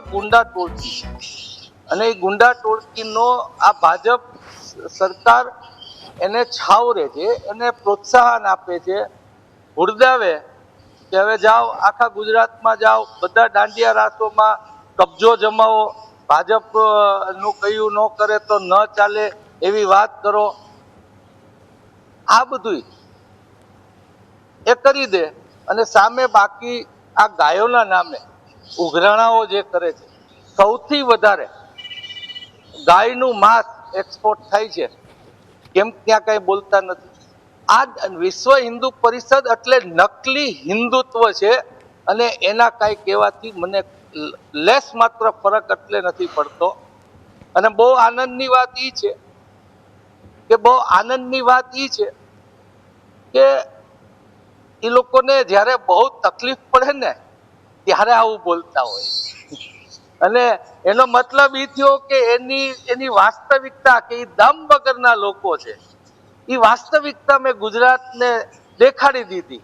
ગુંડા છે. અને એ ગુંડા ટોળકીનો આ ભાજપ સરકાર એને છાવરે છે, એને પ્રોત્સાહન આપે છે. હુરદાવે કે હવે જાઓ, આખા ગુજરાતમાં જાઓ, બધા દાંડિયા રાસોમાં કબજો જમાવો. ભાજપનું કહ્યું ન કરે તો ન ચાલે એવી વાત કરો. આ બધું એ કરી દે અને સામે બાકી આ ગાયોના નામે ઉઘરાણાઓ જે કરે છે, સૌથી વધારે ગાયનું માંસ એક્સપોર્ટ થાય છે, કેમ ત્યાં કઈ બોલતા નથી. આ વિશ્વ હિન્દુ પરિષદ એટલે નકલી હિન્દુત્વ છે અને એના કાંઈ કહેવાથી મને લેસ માત્ર ફરક એટલે નથી પડતો. અને બહુ આનંદની વાત એ છે કે બહુ આનંદની વાત એ છે કે એ લોકોને જ્યારે બહુ તકલીફ પડે ને ત્યારે આવું બોલતા હોય. અને એનો મતલબ એ થયો કે એની એની વાસ્તવિકતા કે એ દમ વગરના લોકો છે. એ વાસ્તવિકતા મેં ગુજરાતને દેખાડી દીધી.